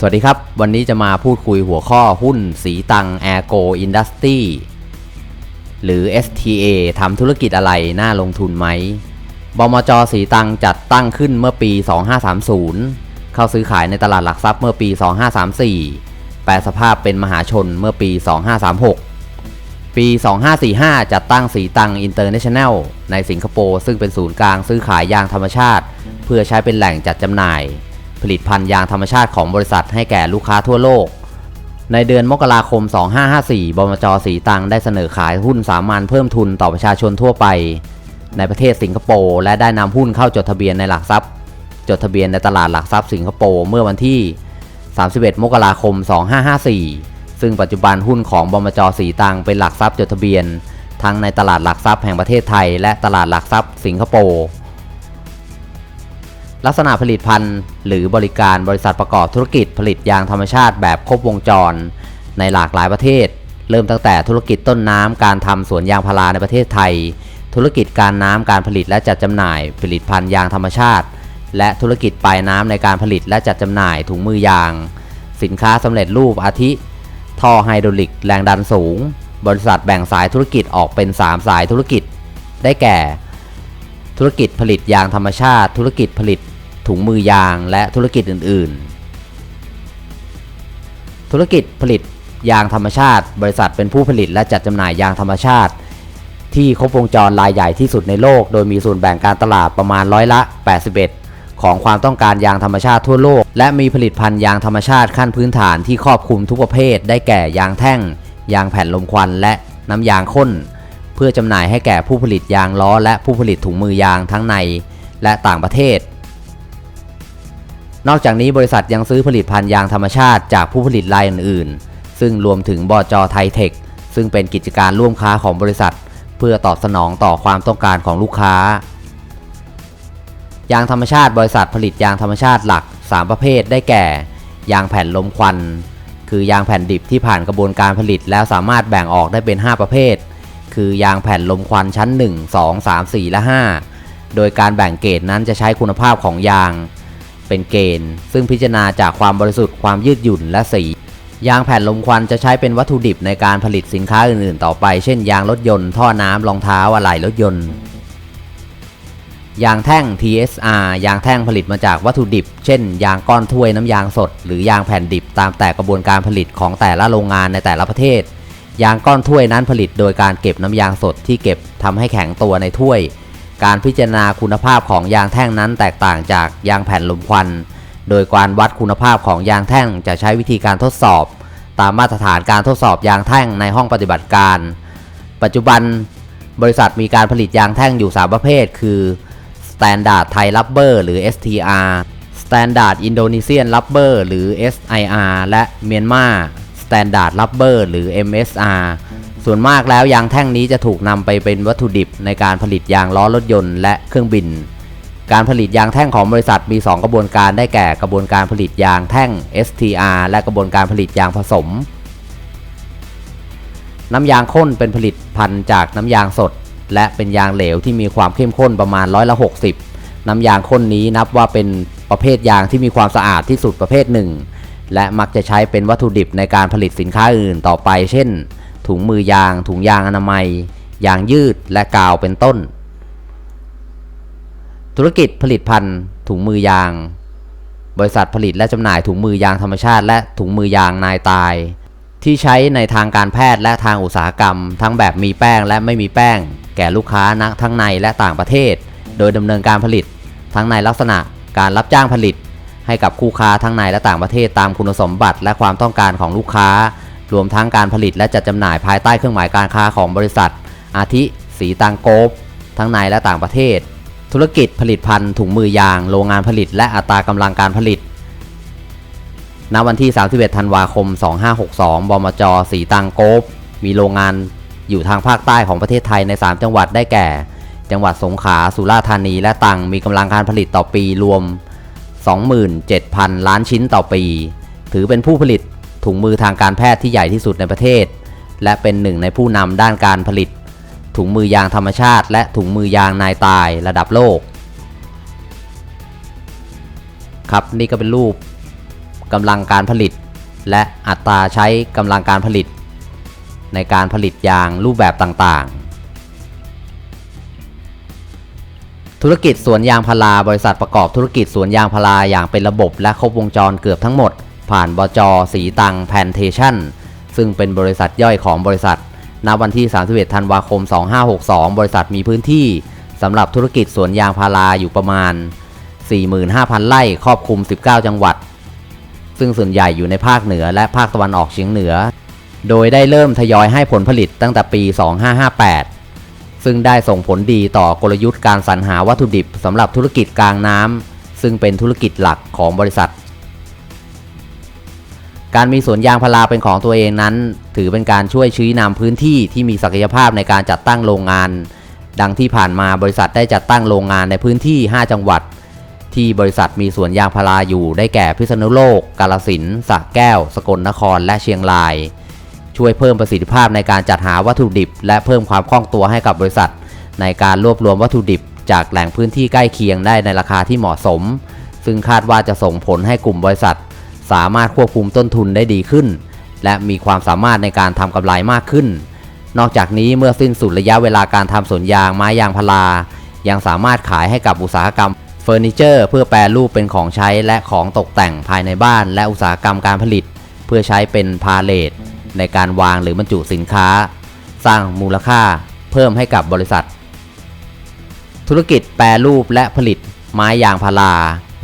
สวัสดีครับ วันนี้จะมาพูดคุยหัวข้อหุ้นสีตัง Airgo Industry หรือ STA ทำธุรกิจอะไรน่าลงทุนไหม บมจสีตังจัดตั้งขึ้นเมื่อปี 2530 เข้าซื้อขายในตลาดหลักทรัพย์เมื่อปี 2534 แปลสภาพเป็นมหาชนเมื่อปี 2536 ปี 2545 จัดตั้งสีตังอินเตอร์เนชั่นแนลในสิงคโปร์ซึ่งเป็นศูนย์กลางซื้อขายยางธรรมชาติ เพื่อใช้เป็นแหล่งจัดจำหน่าย ผลิตภัณฑ์ยางธรรมชาติของบริษัทให้แก่ลูกค้าทั่วโลก ในเดือนมกราคม 2554 บมจสีตังได้เสนอขายหุ้นสามัญเพิ่มทุนต่อประชาชนทั่วไป ในประเทศสิงคโปร์และได้นำหุ้นเข้าจดทะเบียนในหลักทรัพย์ จดทะเบียนในตลาดหลักทรัพย์สิงคโปร์เมื่อวันที่ 31 มกราคม 2554 ซึ่งปัจจุบันหุ้นของบมจสีตังเป็นหลักทรัพย์จดทะเบียน ทั้งในตลาดหลักทรัพย์แห่งประเทศไทย และตลาดหลักทรัพย์สิงคโปร์ลักษณะผลิตภัณฑ์หรือบริการบริษัทประกอบธุรกิจผลิตยางธรรมชาติแบบครบวงจร ในหลากหลายประเทศ เริ่มตั้งแต่ธุรกิจต้นน้ำการทำสวนยางพาราในประเทศไทย ธุรกิจการน้ำการผลิตและจัดจำหน่ายผลิตภัณฑ์ยางธรรมชาติ และธุรกิจปลายน้ำในการผลิตและจัดจำหน่ายถุงมือยาง สินค้าสำเร็จรูปอาทิ ท่อไฮดรอลิกแรงดันสูง บริษัทแบ่งสายธุรกิจออกเป็น 3 สายธุรกิจ ได้แก่ ธุรกิจผลิตยางธรรมชาติ ธุรกิจผลิตถุงมือยางและธุรกิจอื่น ๆ ธุรกิจผลิตยางธรรมชาติ บริษัทเป็นผู้ผลิตและจัดจำหน่ายยางธรรมชาติ ที่ครบวงจรรายใหญ่ที่สุดในโลก โดยมีส่วนแบ่งการตลาดประมาณร้อยละ 81 ของความต้องการยางธรรมชาติทั่วโลก และมีผลิตภัณฑ์ยางธรรมชาติขั้นพื้นฐานที่ครอบคลุมทุกประเภท ได้แก่ยางแท่ง ยางแผ่นลมควัน และน้ำยางข้น เพื่อจำหน่ายให้แก่ผู้ผลิตยางล้อ และผู้ผลิตถุงมือยางทั้งใน และต่างประเทศ นอกจากนี้บริษัทยังซื้อผลิตภัณฑ์ยางธรรมชาติจากผู้ผลิตรายอื่น ๆ ซึ่งรวมถึงบอจไทเทคซึ่งเป็นกิจการร่วมค้าของบริษัท เพื่อตอบสนองต่อความต้องการของลูกค้า ยางธรรมชาติบริษัทผลิตยางธรรมชาติหลัก 3 ประเภทได้แก่ ยางแผ่นลมควัน คือยางแผ่นดิบที่ผ่านกระบวนการผลิตแล้วสามารถแบ่งออกได้เป็น 5 ประเภท คือยางแผ่นลมควันชั้น 1 2 3 4 และ 5 โดยการแบ่งเกรดนั้นจะใช้คุณภาพของยาง เป็นเกณฑ์ ซึ่งพิจารณาจากความบริสุทธิ์ความยืดหยุ่นและสี ยางแผ่นลมควันจะใช้เป็นวัตถุดิบในการผลิตสินค้าอื่นๆ ต่อไป เช่น ยางรถยนต์ ท่อน้ำรองเท้าอะไหล่รถยนต์ ยางแท่ง TSR ยางแท่งผลิตมาจากวัตถุดิบ เช่น ยางก้อนถ้วยน้ำยางสด หรือยางแผ่นดิบตามแต่กระบวนการผลิตของแต่ละโรงงานในแต่ละประเทศ ยางก้อนถ้วยนั้นผลิตโดยการเก็บน้ำยางสดที่เก็บทำให้แข็งตัวในถ้วย การพิจารณาคุณภาพของยางแท่งนั้นแตกต่างจากยางแผ่นลมควัน โดยการวัดคุณภาพของยางแท่งจะใช้วิธีการทดสอบ ตามมาตรฐานการทดสอบยางแท่งในห้องปฏิบัติการ ปัจจุบันบริษัทมีการผลิตยางแท่งอยู่ 3 ประเภท คือ Standard Thai Rubber หรือ STR Standard Indonesian Rubber หรือ SIR และ Myanmar Standard Rubber หรือ MSR ส่วนมากแล้วยางแท่งนี้จะถูกนำไปเป็นวัตถุดิบในการผลิตยางล้อรถยนต์และเครื่องบิน การผลิตยางแท่งของบริษัทมี 2 กระบวนการได้แก่กระบวนการผลิตยางแท่ง STR และกระบวนการผลิตยางผสม น้ำยางข้นเป็นผลิตภัณฑ์จากน้ำยางสด และเป็นยางเหลวที่มีความเข้มข้นประมาณร้อยละ60 น้ำยางข้นนี้นับว่าเป็นประเภทยางที่มีความสะอาดที่สุดประเภทหนึ่ง และมักจะใช้เป็นวัตถุดิบในการผลิตสินค้าอื่นต่อไป เช่น ถุงมือยาง ถุงยางอนามัย ยางยืดและกาวเป็นต้น ธุรกิจผลิตภัณฑ์ถุงมือยาง บริษัทผลิตและจำหน่ายถุงมือยางธรรมชาติ และถุงมือยางนายตาย ที่ใช้ในทางการแพทย์และทางอุตสาหกรรม ทั้งแบบมีแป้งและไม่มีแป้ง แก่ลูกค้านะทั้งในและต่างประเทศ โดยดำเนินการผลิต ทั้งในลักษณะการรับจ้างผลิต ให้กับคู่ค้าทั้งในและต่างประเทศตามคุณสมบัติและความต้องการของลูกค้า รวมทั้งการผลิตและจัดจำหน่ายภายใต้เครื่องหมายการค้าของบริษัท อาทิ สีตังโกฟทั้งในและต่างประเทศ ธุรกิจผลิตภัณฑ์ถุงมือยาง โรงงานผลิต และอัตรากำลังการผลิต ณ วันที่ 31 ธันวาคม 2562 บมจ สีตังโกฟมีโรงงานอยู่ทางภาคใต้ของประเทศไทยใน 3 จังหวัดได้แก่ จังหวัดสงขลา สุราษฎร์ธานี และตรัง มีกำลังการผลิตต่อปีรวม 27,000 ล้านชิ้นต่อปี ถือเป็นผู้ผลิตถุงมือทางการแพทย์ที่ใหญ่ที่สุดในประเทศ และเป็นหนึ่งในผู้นำด้านการผลิต ถุงมือยางธรรมชาติ และถุงมือยางนายตายระดับโลก ครับนี่ก็เป็นรูปกำลังการผลิต และอัตราใช้กำลังการผลิต ในการผลิตยางรูปแบบต่างๆ ธุรกิจสวนยางพาราบริษัทประกอบธุรกิจสวนยางพาราอย่างเป็นระบบและครบวงจรเกือบทั้งหมด ผ่านบจสีตังแพนเทชั่นซึ่งเป็นบริษัทย่อยของบริษัท ณวันที่ 31 ธันวาคม 2562 บริษัทมีพื้นที่สำหรับธุรกิจสวนยางพาราอยู่ประมาณ 45,000 ไร่ครอบคลุม 19 จังหวัด ซึ่งส่วนใหญ่อยู่ในภาคเหนือและภาคตะวันออกเฉียงเหนือ โดยได้เริ่มทยอยให้ผลผลิตตั้งแต่ปี 2558 ซึ่งได้ส่งผลดีต่อกลยุทธ์การสรรหาวัตถุดิบสำหรับธุรกิจกลางน้ำซึ่งเป็นธุรกิจหลักของบริษัท การมีสวนยางพาราเป็นของตัวเองนั้น ถือเป็นการช่วยชี้นำพื้นที่ที่มีศักยภาพในการจัดตั้งโรงงาน ดังที่ผ่านมาบริษัทได้จัดตั้งโรงงานในพื้นที่ 5 จังหวัด ที่บริษัทมีสวนยางพาราอยู่ได้แก่พิษณุโลก กาฬสินสระแก้ว สกลนครและเชียงราย ช่วยเพิ่มประสิทธิภาพในการจัดหาวัตถุดิบ และเพิ่มความคล่องตัวให้กับบริษัท ในการรวบรวมวัตถุดิบ จากแหล่งพื้นที่ใกล้เคียงได้ในราคาที่เหมาะสม ซึ่งคาดว่าจะส่งผลให้กลุ่มบริษัท สามารถควบคุมต้นทุนได้ดีขึ้น และมีความสามารถในการทำกำไรมากขึ้น นอกจากนี้เมื่อสิ้นสุดระยะเวลาการทำสวนยางไม้ยางพารายังสามารถขายให้กับอุตสาหกรรมเฟอร์นิเจอร์ เพื่อแปรรูปเป็นของใช้และของตกแต่งภายในบ้าน และอุตสาหกรรมการผลิต เพื่อใช้เป็นพาเลทในการวางหรือบรรจุสินค้า สร้างมูลค่าเพิ่มให้กับบริษัท ธุรกิจแปรรูปและผลิตไม้ยางพารา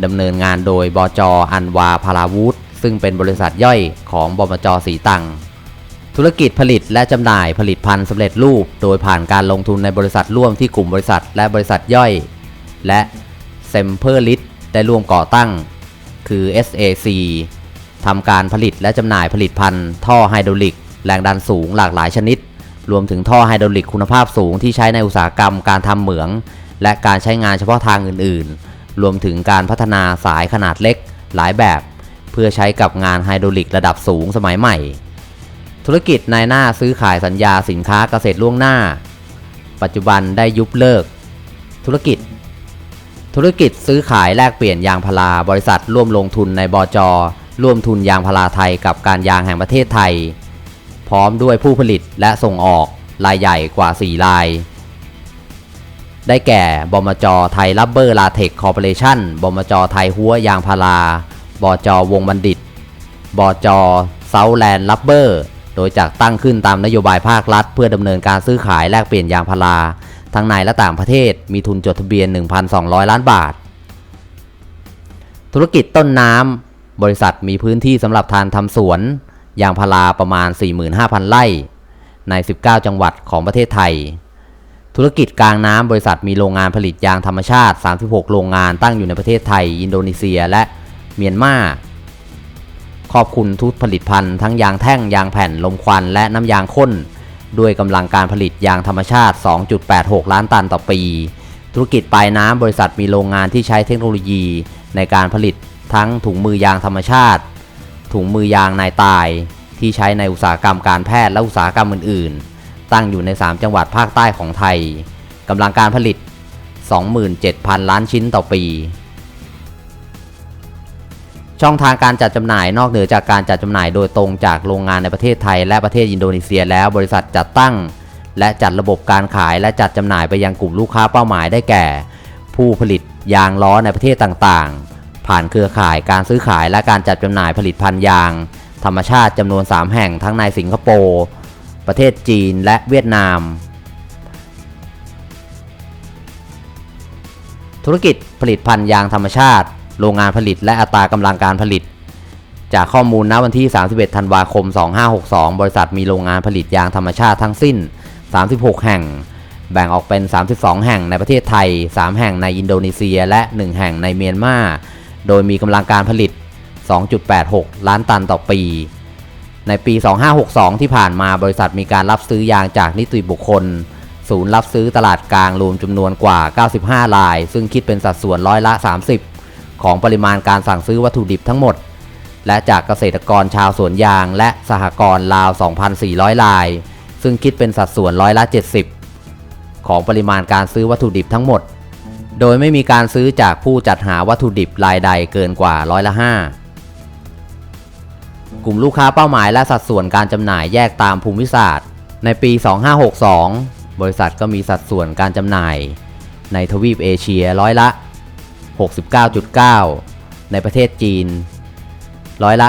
ดำเนินงานโดยบจอันวาพาราวูดซึ่งเป็นบริษัทย่อยของบมจสีตังธุรกิจผลิตและจำหน่ายผลิตภัณฑ์สำเร็จรูป โดยผ่านการลงทุนในบริษัทร่วมที่กลุ่มบริษัทและบริษัทย่อย และเซมเพอร์ลิตได้ร่วมก่อตั้ง คือ SAC ทำการผลิตและจำหน่ายผลิตภัณฑ์ท่อไฮดรอลิก แรงดันสูงหลากหลายชนิด รวมถึงท่อไฮดรอลิกคุณภาพสูงที่ใช้ในอุตสาหกรรมการทำเหมือง และการใช้งานเฉพาะทางอื่นๆ รวมถึงการพัฒนาสายขนาดเล็กหลายแบบ เพื่อใช้กับงานไฮดรอลิกระดับสูงสมัยใหม่ ธุรกิจนายหน้าซื้อขายสัญญาสินค้าเกษตรล่วงหน้า ปัจจุบันได้ยุบเลิก ธุรกิจ ธุรกิจซื้อขายแลกเปลี่ยนยางพาราบริษัทร่วมลงทุนในบจร่วมทุนยางพาราไทยกับการยางแห่งประเทศไทย พร้อมด้วยผู้ผลิตและส่งออกรายใหญ่กว่า 4 ราย ได้แก่ บมจ ไทยรับเบอร์ลาเทคคอร์ปอเรชั่น บมจ ไทยหัวยางพารา บจ วงบัณฑิต บจ เซาแลนด์รับเบอร์ โดยจากตั้งขึ้นตามนโยบายภาครัฐ เพื่อดำเนินการซื้อขายแลกเปลี่ยนยางพารา ทั้งในและต่างประเทศ มีทุนจดทะเบียน 1,200 ล้านบาท ธุรกิจต้นน้ำ บริษัทมีพื้นที่สำหรับทานทำสวน ยางพาราประมาณ 45,000 ไร่ ใน 19 จังหวัดของประเทศไทย ธุรกิจกลางน้ำบริษัทมีโรงงานผลิตยางธรรมชาติ 36 โรงงานตั้งอยู่ในประเทศไทย อินโดนีเซีย และเมียนมาครอบคลุมทุกผลิตภัณฑ์ทั้งยางแท่ง ยางแผ่น ลมควัน และน้ำยางข้น ด้วยกำลังการผลิตยางธรรมชาติ 2.86 ล้านตันต่อปี ธุรกิจปลายน้ำบริษัทมีโรงงานที่ใช้เทคโนโลยี ในการผลิตทั้งถุงมือยางธรรมชาติ ถุงมือยางนายตาย ที่ใช้ในอุตสาหกรรมการแพทย์และอุตสาหกรรมอื่นๆ ตั้งอยู่ใน 3 จังหวัดภาคใต้ของไทยกำลังการผลิต 27,000 ล้านชิ้นต่อปี ช่องทางการจัดจำหน่ายนอกเหนือจากการจัดจำหน่ายโดยตรงจากโรงงานในประเทศไทย และประเทศอินโดนีเซียแล้วบริษัทจัดตั้ง และจัดระบบการขายและจัดจำหน่ายไปยังกลุ่มลูกค้าเป้าหมายได้แก่ ผู้ผลิตยางล้อในประเทศต่างๆ ผ่านเครือข่ายการซื้อขายและการจัดจำหน่ายผลิตภัณฑ์ยาง ธรรมชาติจำนวน 3 แห่งทั้งในสิงคโปร์ ประเทศจีนและเวียดนาม ธุรกิจผลิตภัณฑ์ยางธรรมชาติ โรงงานผลิตและอัตรากำลังการผลิต จากข้อมูลณวันที่ 31 ธันวาคม 2562 บริษัทมีโรงงานผลิตยางธรรมชาติทั้งสิ้น 36 แห่ง แบ่งออกเป็น 32 แห่งในประเทศไทย 3 แห่งในอินโดนีเซีย และ 1 แห่งในเมียนมา โดยมีกำลังการผลิต 2.86 ล้านตันต่อปี ในปี 2562 ที่ผ่านมาบริษัทมีการรับซื้อยางจากนิติบุคคล ศูนย์รับซื้อตลาดกลางรวมจำนวนกว่า 95 ราย ซึ่งคิดเป็นสัดส่วนร้อยละ 30 ของปริมาณการสั่งซื้อวัตถุดิบทั้งหมด และจากเกษตรกรชาวสวนยางและสหกรณ์ราว 2,400 ราย ซึ่งคิดเป็นสัดส่วนร้อยละ 70 ของปริมาณการซื้อวัตถุดิบทั้งหมด โดยไม่มีการซื้อจากผู้จัดหาวัตถุดิบรายใดเกินกว่าร้อยละ5 กลุ่มลูกค้าเป้าหมายและสัดส่วนการจำหน่ายแยกตามภูมิศาสตร์ ในปี 2562 บริษัทก็มีสัดส่วนการจำหน่าย ในทวีปเอเชียร้อยละ 69.9 ในประเทศจีน ร้อยละ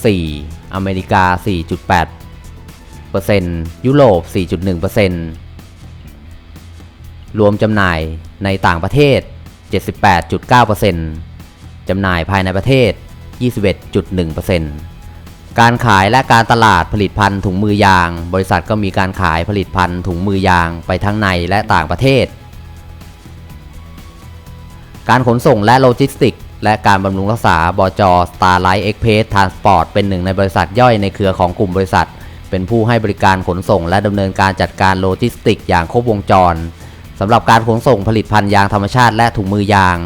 40.4 อเมริกา 4.8ยุโรป 4.1%รวมจำหน่ายในต่างประเทศ 78.9%จำหน่ายภายในประเทศ 21.1% การขายและการตลาดผลิตภัณฑ์ถุงมือยาง บริษัทก็มีการขายผลิตภัณฑ์ถุงมือยางไปทั้งในและต่างประเทศ การขนส่งและโลจิสติก และการบำรุงรักษาบจ Starlight Express Transport เป็นหนึ่งในบริษัทย่อยในเครือของกลุ่มบริษัท เป็นผู้ให้บริการขนส่ง และดำเนินการจัดการโลจิสติก อย่างครบวงจรสำหรับการขนส่งผลิตภัณฑ์ยางธรรมชาติและถุงมือยาง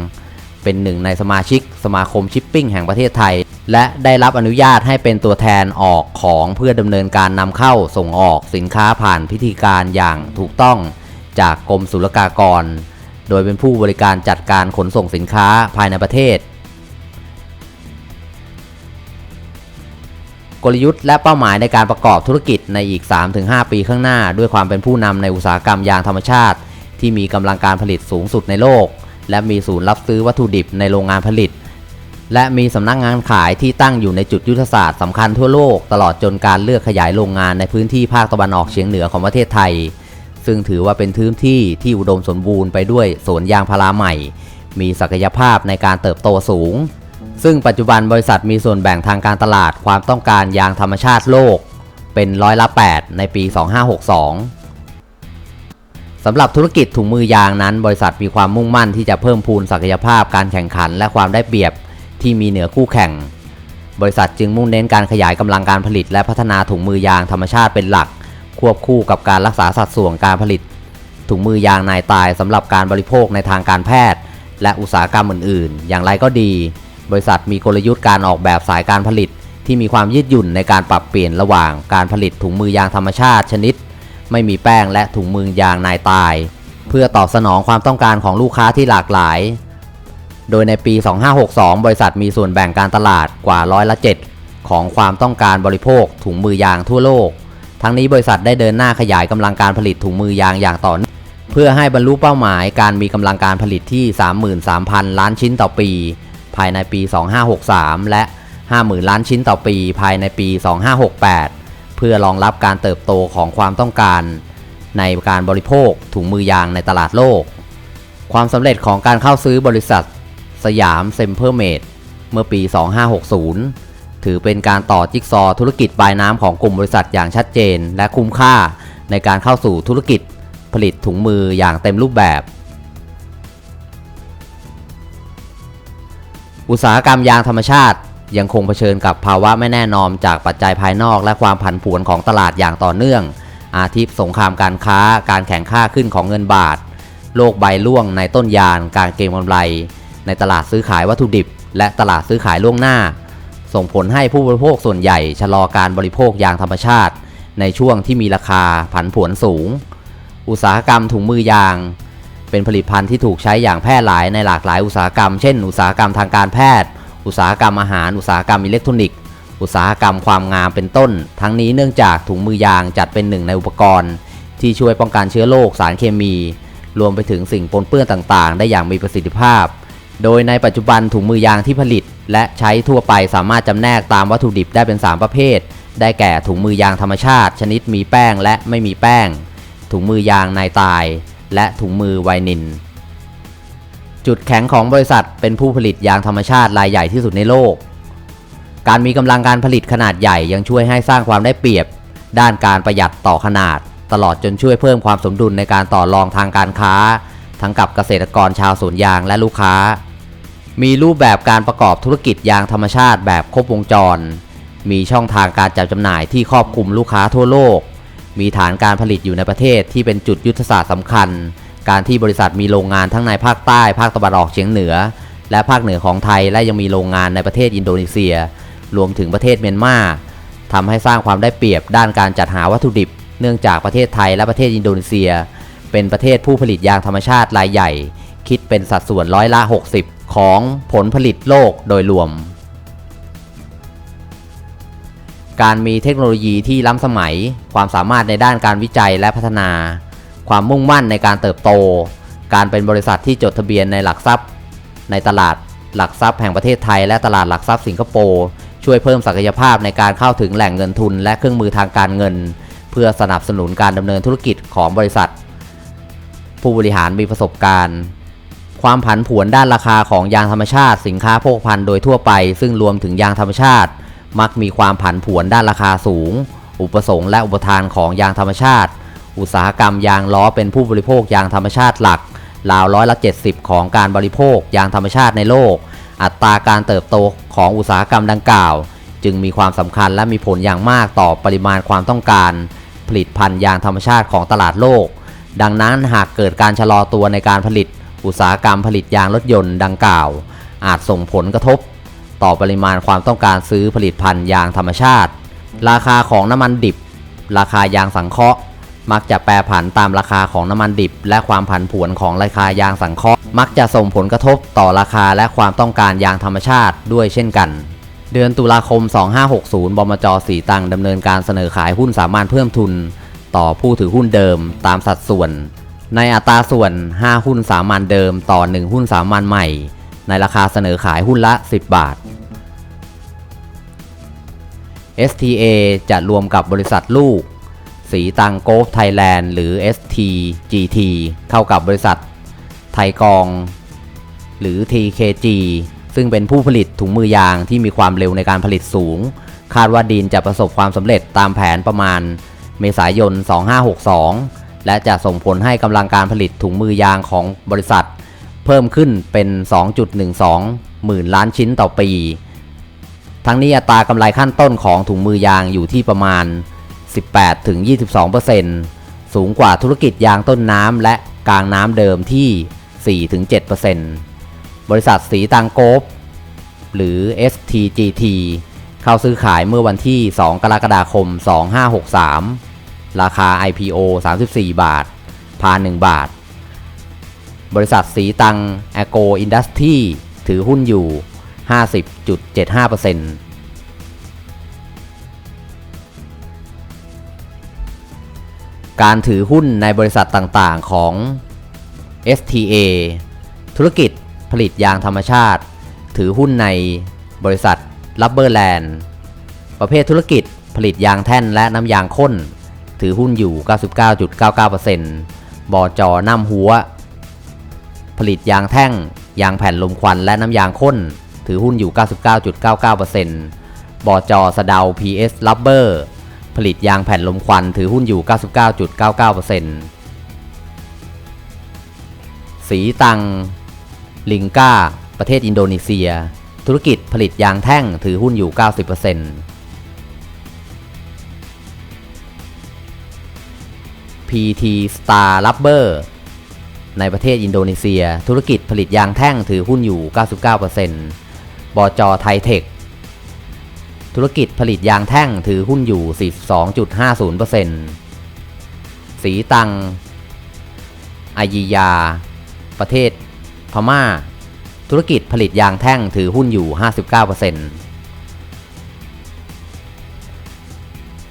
เป็นหนึ่งในสมาชิกสมาคมชิปปิ้งแห่งประเทศไทย และได้รับอนุญาตให้เป็นตัวแทนออกของเพื่อดำเนินการนำเข้าส่งออกสินค้าผ่านพิธีการอย่างถูกต้องจากกรมศุลกากร โดยเป็นผู้บริการจัดการขนส่งสินค้าภายในประเทศ กลยุทธ์และเป้าหมายในการประกอบธุรกิจในอีก 3-5 ปีข้างหน้า ด้วยความเป็นผู้นำในอุตสาหกรรมยางธรรมชาติ ที่มีกำลังการผลิตสูงสุดในโลก และมีศูนย์รับซื้อวัตถุดิบในโรงงานผลิต และมีสำนักงานขายที่ตั้งอยู่ในจุดยุทธศาสตร์สำคัญทั่วโลก ตลอดจนการเลือกขยายโรงงานในพื้นที่ภาคตะวันออกเฉียงเหนือของประเทศไทย ซึ่งถือว่าเป็นพื้นที่ที่อุดมสมบูรณ์ไปด้วยสวนยางพาราใหม่ มีศักยภาพในการเติบโตสูง ซึ่งปัจจุบันบริษัทมีส่วนแบ่งทางการตลาดความต้องการยางธรรมชาติโลก เป็นร้อยละ 8 ในปี 2562สำหรับธุรกิจถุงมือยางนั้น บริษัทมีความมุ่งมั่นที่จะเพิ่มพูนศักยภาพการแข่งขัน และความได้เปรียบ ที่มีเหนือคู่แข่ง บริษัทจึงมุ่งเน้นการขยายกำลังการผลิต และพัฒนาถุงมือยางธรรมชาติเป็นหลัก ควบคู่กับการรักษาสัดส่วนการผลิต ถุงมือยางนายตายสำหรับการบริโภคในทางการแพทย์ และอุตสาหกรรมอื่น ๆ อย่างไรก็ดี บริษัทมีกลยุทธ์การออกแบบสายการผลิต ที่มีความยืดหยุ่นในการปรับเปลี่ยนระหว่างการผลิตถุงมือยางธรรมชาติชนิด ไม่มีแป้งและถุงมือยางนายตาย เพื่อตอบสนองความต้องการของลูกค้าที่หลากหลาย โดยในปี 2562 บริษัทมีส่วนแบ่งการตลาดกว่าร้อยละ7ของความต้องการบริโภคถุงมือยางทั่วโลก ทั้งนี้บริษัทได้เดินหน้าขยายกำลังการผลิตถุงมือยางอย่างต่อเนื่องเพื่อให้บรรลุเป้าหมายการมีกำลังการผลิตที่ 33,000 ล้านชิ้นต่อปี ภายในปี 2563 และ 50,000 ล้านชิ้นต่อปี ภายในปี 2568 เพื่อรองรับการเติบโตของความต้องการ ในการบริโภคถุงมือยางในตลาดโลก ความสำเร็จของการเข้าซื้อบริษัท สยามเซมเพอร์เมดเมื่อปี 2560 ถือเป็นการต่อจิ๊กซอว์ธุรกิจปลายน้ำของกลุ่มบริษัทอย่างชัดเจน และคุ้มค่าในการเข้าสู่ธุรกิจผลิตถุงมืออย่างเต็มรูปแบบ อุตสาหกรรมยางธรรมชาติยังคงเผชิญกับภาวะไม่แน่นอนจากปัจจัยภายนอกและความผันผวนของตลาดอย่างต่อเนื่อง อาทิสงครามการค้า การแข่งข้าขึ้นของเงินบาท โลกใบล่วงในต้นยาน การเก็งกำไร ในตลาดซื้อขายวัตถุดิบ และตลาดซื้อขายล่วงหน้า ส่งผลให้ผู้บริโภคส่วนใหญ่ชะลอการบริโภคยางธรรมชาติ ในช่วงที่มีราคาผันผวนสูง อุตสาหกรรมถุงมือยาง เป็นผลิตภัณฑ์ที่ถูกใช้อย่างแพร่หลายในหลากหลายอุตสาหกรรม เช่น อุตสาหกรรมทางการแพทย์ อุตสาหกรรมอาหาร อุตสาหกรรมอิเล็กทรอนิกส์ อุตสาหกรรมความงามเป็นต้น ทั้งนี้เนื่องจากถุงมือยางจัดเป็นหนึ่งในอุปกรณ์ ที่ช่วยป้องกันเชื้อโรคสารเคมี รวมไปถึงสิ่งปนเปื้อนต่างๆ ได้อย่างมีประสิทธิภาพ โดยในปัจจุบันถุงมือยางที่ผลิต และใช้ทั่วไปสามารถจำแนกตามวัตถุดิบได้เป็น 3 ประเภท ได้แก่ถุงมือยางธรรมชาติ ชนิดมีแป้งและไม่มีแป้ง ถุงมือยางนายตาย และถุงมือไวนิน จุดแข็งของบริษัทเป็นผู้ผลิตยางธรรมชาติรายใหญ่ที่สุดในโลก การมีกำลังการผลิตขนาดใหญ่ยังช่วยให้สร้างความได้เปรียบ ด้านการประหยัดต่อขนาด ตลอดจนช่วยเพิ่มความสมดุลในการต่อรองทางการค้า ทั้งกับเกษตรกรชาวสวนยางและลูกค้า มีรูปแบบการประกอบธุรกิจยางธรรมชาติแบบครบวงจร มีช่องทางการจัดจำหน่ายที่ครอบคลุมลูกค้าทั่วโลก มีฐานการผลิตอยู่ในประเทศที่เป็นจุดยุทธศาสตร์สำคัญ การที่บริษัทมีโรงงานทั้งในภาคใต้ ภาคตะวันออกเฉียงเหนือ และภาคเหนือของไทยและยังมีโรงงานในประเทศอินโดนีเซีย รวมถึงประเทศเมียนมาทำให้สร้างความได้เปรียบด้านการจัดหาวัตถุดิบ เนื่องจากประเทศไทยและประเทศอินโดนีเซีย เป็นประเทศผู้ผลิตยางธรรมชาติรายใหญ่ คิดเป็นสัดส่วนร้อยละ 60 ของผลผลิตโลกโดยรวม การมีเทคโนโลยีที่ล้ำสมัย ความสามารถในด้านการวิจัยและพัฒนา ความมุ่งมั่นในการเติบโต การเป็นบริษัทที่จดทะเบียนในหลักทรัพย์ ในตลาดหลักทรัพย์แห่งประเทศไทยและตลาดหลักทรัพย์สิงคโปร์ช่วยเพิ่มศักยภาพในการเข้าถึงแหล่งเงินทุนและเครื่องมือทางการเงิน เพื่อสนับสนุนการดำเนินธุรกิจของบริษัท ผู้บริหารมีประสบการณ์ ความผันผวนด้านราคาของยางธรรมชาติ สินค้าโภคภัณฑ์โดยทั่วไป ซึ่งรวมถึงยางธรรมชาติ มักมีความผันผวนด้านราคาสูง อุปสงค์และอุปทานของยางธรรมชาติ อุตสาหกรรมยางล้อเป็นผู้บริโภคยางธรรมชาติหลักราวร้อยละ70 ของการบริโภคยางธรรมชาติในโลก อัตราการเติบโตของอุตสาหกรรมดังกล่าว จึงมีความสำคัญและมีผลอย่างมากต่อปริมาณความต้องการ ผลิตภัณฑ์ยางธรรมชาติของตลาดโลก ดังนั้นหากเกิดการชะลอตัวในการผลิต อุตสาหกรรมผลิตยางรถยนต์ดังกล่าว อาจส่งผลกระทบ ต่อปริมาณความต้องการซื้อผลิตภัณฑ์ยางธรรมชาติ ราคาของน้ำมันดิบ ราคายางสังเคราะห์ มักจะแปรผันตามราคาของน้ำมันดิบ และความผันผวนของราคายางสังเคราะห์ มักจะส่งผลกระทบต่อราคาและความต้องการยางธรรมชาติด้วยเช่นกันเดือนตุลาคม 2560 บมจสีตังดำเนินการเสนอขายหุ้นสามารถเพิ่มทุน ต่อผู้ถือหุ้นเดิมตามสัดส่วน ในอัตราส่วน 5 หุ้นสามัญเดิมต่อ 1 หุ้นสามัญใหม่ ในราคาเสนอขายหุ้นละ 10 บาท STA จะรวมกับบริษัทลูก สีตังโกฟไทยแลนด์หรือ STGT เข้ากับบริษัท ไทยกอง หรือ TKG ซึ่งเป็นผู้ผลิตถุงมือยางที่มีความเร็วในการผลิตสูง คาดว่าดีนจะประสบความสำเร็จตามแผนประมาณ เมษายน 2562 และจะส่งผลให้กำลังการผลิตถุงมือยางของบริษัท เพิ่มขึ้นเป็น 2.12 หมื่นล้านชิ้นต่อปี ทั้งนี้อัตรากำไรขั้นต้นของถุงมือยางอยู่ที่ประมาณ 18-22%สูงกว่าธุรกิจยางต้นน้ำและกลางน้ำเดิมที่ 4-7%บริษัทสีตังโกฟหรือ STGT เข้าซื้อขายเมื่อวันที่ 2 กรกฎาคม 2563 ราคา IPO 34 บาท พา 1 บาท บริษัทสีตังแอโกอินดัสทรีถือหุ้นอยู่ 50.75%การถือหุ้นในบริษัทต่างๆของ STA ธุรกิจผลิตยางธรรมชาติ ถือหุ้นในบริษัท Rubberland ประเภทธุรกิจผลิตยางแท่นและน้ำยางข้น ถือหุ้นอยู่ 99.99%บอจอน้ำหัว ผลิตยางแท่ง ยางแผ่นลมควันและน้ำยางข้น ถือหุ้นอยู่ 99.99%บอจอสะเดา PS Rubber ผลิตยางแผ่นลมควันถือหุ้นอยู่ 99.99%สีตัง ลิงกาประเทศอินโดนีเซีย ธุรกิจผลิตยางแท่งถือหุ้นอยู่ 90% PT Star Rubber ในประเทศอินโดนีเซีย ธุรกิจผลิตยางแท่งถือหุ้นอยู่ 99%บจไทเทค ธุรกิจผลิตยางแท่งถือหุ้นอยู่ 42.50%สีตังอายิยา ประเทศพม่า ธุรกิจผลิตยางแท่งถือหุ้นอยู่ 59%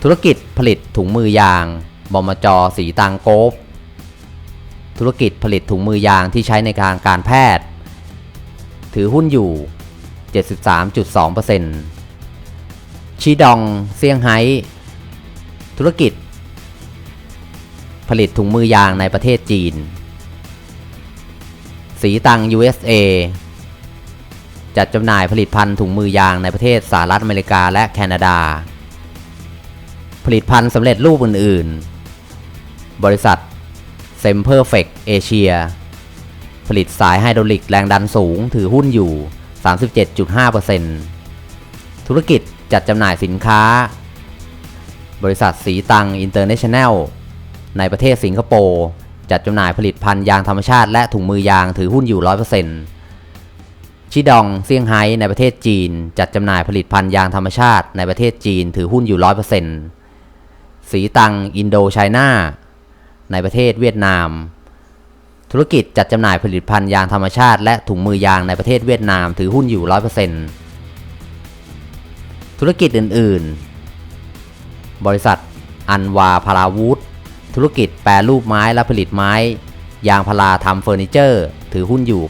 ธุรกิจผลิตถุงมือยางบมจสีตังโกฟธุรกิจผลิตถุงมือยางที่ใช้ในการการแพทย์ ถือหุ้นอยู่ 73.2%ชีดองเซี่ยงไฮ้ธุรกิจ ผลิตถุงมือยางในประเทศจีน สีตัง USA จัดจำหน่ายผลิตภัณฑ์ถุงมือยางในประเทศสหรัฐอเมริกาและแคนาดา ผลิตภัณฑ์สำเร็จรูปอื่น ๆ บริษัท s e m p e r f e c t Asia ผลิตสายไฮดรอลิกแรงดันสูงถือหุ้นอยู่ 37.5%ธุรกิจจัดจำหน่ายสินค้า บริษัทสีตังอินเตอร์เนชั่นแนลในประเทศสิงคโปร์ จัดจำหน่ายผลิตภัณฑ์ยางธรรมชาติและถุงมือยางถือหุ้นอยู่ 100%ชิดองเซี่ยงไฮ้ในประเทศจีน จัดจำหน่ายผลิตภัณฑ์ยางธรรมชาติในประเทศจีนถือหุ้นอยู่ 100%สีตังอินโดไชน่าในประเทศเวียดนาม ธุรกิจจัดจำหน่ายผลิตภัณฑ์ยางธรรมชาติและถุงมือยางในประเทศเวียดนามถือหุ้นอยู่ 100%ธุรกิจอื่น ๆ บริษัทอันวาพาราวูด ธุรกิจแปรรูปไม้และผลิตไม้ ยางพาราทำเฟอร์นิเจอร์ ถือหุ้นอยู่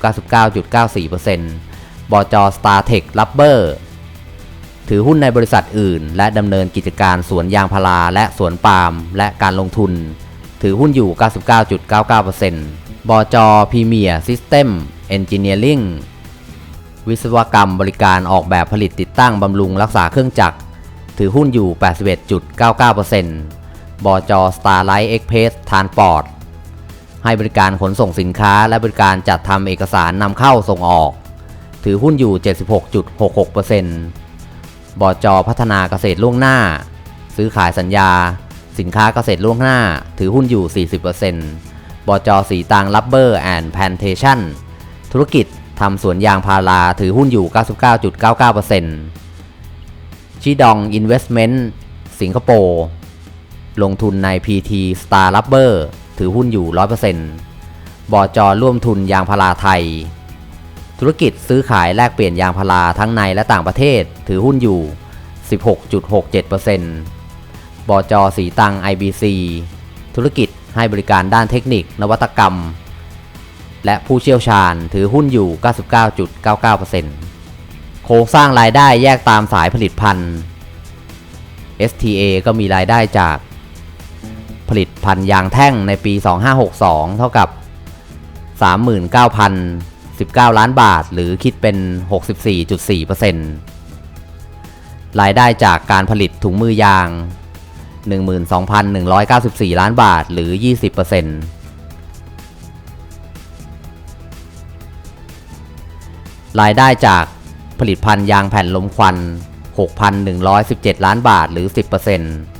99.94%บจ StarTech Rubber ถือหุ้นในบริษัทอื่น และดำเนินกิจการสวนยางพาราและสวนปาล์มและการลงทุน ถือหุ้นอยู่ 99.99%บจพรีเมียร์ซิสเต็มเอนจิเนียริงวิศวกรรมบริการออกแบบผลิตติดตั้งบำรุงรักษาเครื่องจักร ถือหุ้นอยู่ 81.99% บอจ Starlight Express Transport ให้บริการขนส่งสินค้าและบริการจัดทำเอกสารนำเข้าส่งออก ถือหุ้นอยู่ 76.66%บจพัฒนาเกษตรล่วงหน้า ซื้อขายสัญญา สินค้าเกษตรล่วงหน้า ถือหุ้นอยู่ 40%บอจอสีตัง Rubber and Plantation ธุรกิจทำสวนยางพาราถือหุ้นอยู่ 99.99%ชีดอง Investment สิงคโปร์ ลงทุนใน PT Star Rubber ถือหุ้นอยู่ 100%บจร่วมทุนยางพาราไทย ธุรกิจซื้อขายแลกเปลี่ยนยางพาราทั้งในและต่างประเทศ ถือหุ้นอยู่ 16.67%บจสีตัง IBC ธุรกิจให้บริการด้านเทคนิคนวัตกรรม และผู้เชี่ยวชาญถือหุ้นอยู่ 99.99%โครงสร้างรายได้แยกตามสายผลิตภัณฑ์ STA ก็มีรายได้จาก ผลิตภัณฑ์ยางแท่งในปี 2562 เท่ากับ 39,019 ล้านบาท หรือคิดเป็น 64.4%รายได้จากการผลิตถุงมือยาง 12,194 ล้านบาท หรือ 20%รายได้จากผลิตภัณฑ์ยางแผ่นลมควัน 6,117 ล้านบาท หรือ 10%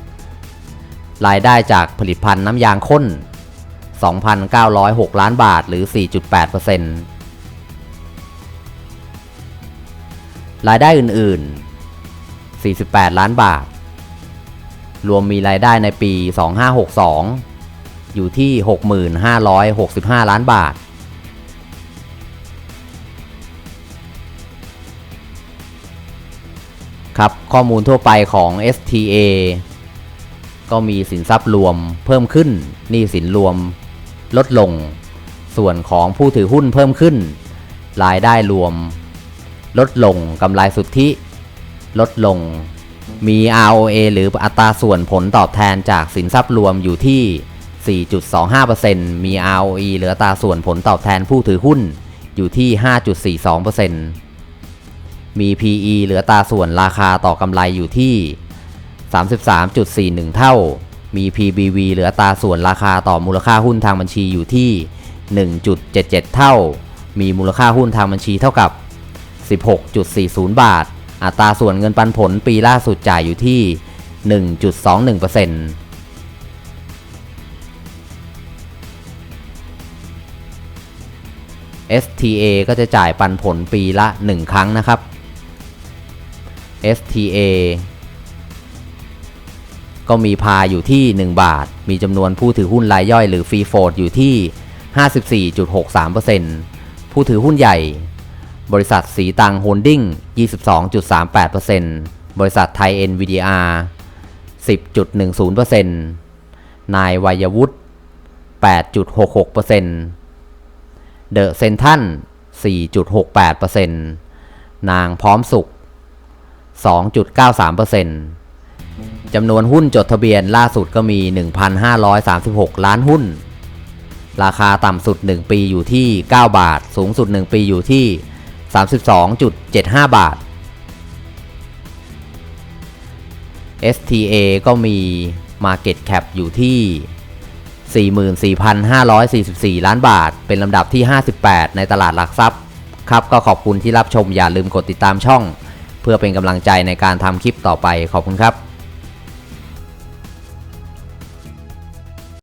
รายได้จากผลิตภัณฑ์น้ำยางข้น 2,906 ล้านบาทหรือ 4.8%รายได้อื่น ๆ 48 ล้านบาท รวมมีรายได้ในปี 2562 อยู่ที่ 65,65 ล้านบาท ครับข้อมูลทั่วไปของ STA ก็มีสินทรัพย์รวมเพิ่มขึ้นหนี้สินรวมลดลง ส่วนของผู้ถือหุ้นเพิ่มขึ้น รายได้รวม ลดลงกำไรสุทธิ ลดลง มี ROA หรืออัตราส่วนผลตอบแทนจากสินทรัพย์รวมอยู่ที่ 4.25%มี ROE หรืออัตราส่วนผลตอบแทนผู้ถือหุ้นอยู่ที่ 5.42%มี PE หรืออัตราส่วนราคาต่อกำไรอยู่ที่ 33.41 เท่า มี PBV หรืออัตราส่วนราคาต่อมูลค่าหุ้นทางบัญชีอยู่ที่ 1.77 เท่า มีมูลค่าหุ้นทางบัญชีเท่ากับ 16.40 บาท อัตราส่วนเงินปันผลปีล่าสุดจ่ายอยู่ที่ 1.21% STA ก็จะจ่ายปันผลปีละ 1 ครั้งนะครับ STA ก็มีพาอยู่ที่ 1 บาท มีจำนวนผู้ถือหุ้นรายย่อยหรือฟรีโฟดอยู่ที่ 54.63%ผู้ถือหุ้นใหญ่ บริษัทสีตังโฮลดิ้ง 22.38%บริษัทไทย NVDR 10.10%นายวัยวุฒิ 8.66%เดอะเซนทัน4.68%นางพร้อมสุข 2.93% จำนวนหุ้นจดทะเบียนล่าสุดก็มี 1,536 ล้านหุ้น ราคาต่ำสุด 1 ปีอยู่ที่ 9 บาท สูงสุด 1 ปีอยู่ที่ 32.75 บาท STA ก็มี Market Cap อยู่ที่ 44,544 ล้านบาท เป็นลำดับที่ 58 ในตลาดหลักทรัพย์ ครับก็ขอบคุณที่รับชมอย่าลืมกดติดตามช่อง เพื่อเป็นกำลังใจในการทำคลิปต่อไปขอบคุณครับ